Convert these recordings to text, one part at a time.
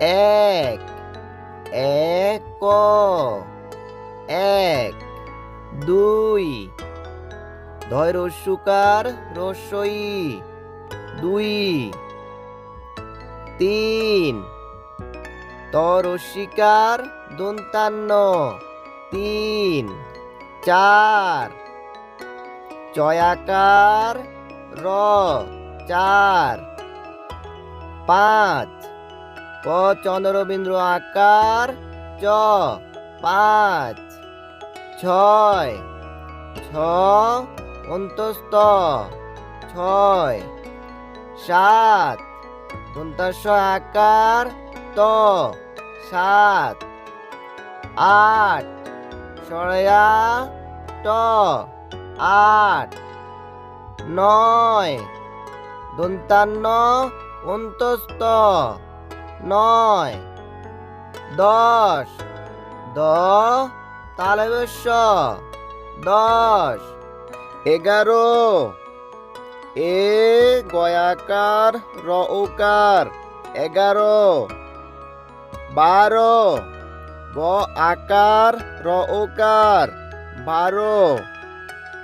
এক এক এক, দুই, ধয় রস্যুকার রস্যই দুই, তিন ত রস্যিকার দন্তান্ন, তিন, চার, চয়াকার র, চার, পাঁচ ক, চন্দ্রবিন্দু আকার, চ, পাঁচ, ছয়, ছ, অন্তস্থ, ছয়, সাত দন্তাস্ব আকার, ত, সাত, আট, সরয়া, ট, আট, নয়, দন্তান্ন, অন্তস্থ নয়, দশ, দ তালবেশ দশ, এগারো, এ, গয়াকার, র ওকার এগারো, বারো ব আকার, র ওকার বারো,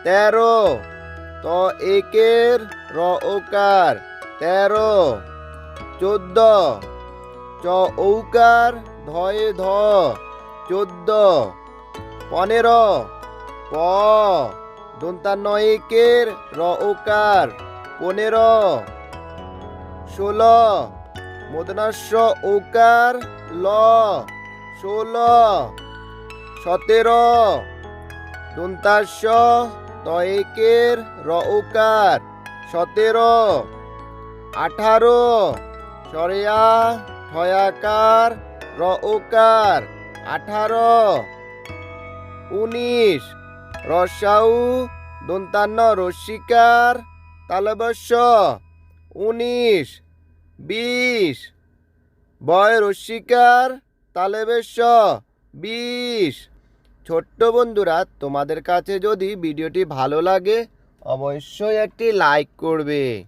তেরো, ত, একের, র ওকার তেরো, চোদ্দ ঔকার, ধয়ে ধ, চোদ্দ, পনেরো, প, দন্তান্ন একের, র ওকার পনেরো, ষোলো মদনাস্য ওকার ল, ষোলো, সতেরো দন্তাস্য তয়েকের র ওকার সতেরো, আঠারো, সরেয়া ঠয়াকার র ওকার আঠারো। উনিশ। রসাউ, দন্তান্ন রসিকার। তালবস্য উনিশ। বিশ। বয় রসিকার তালেবেশ বিশ। ছোট্ট বন্ধুরা, তোমাদের কাছে যদি ভিডিওটি ভালো লাগে, অবশ্যই একটি লাইক করবে।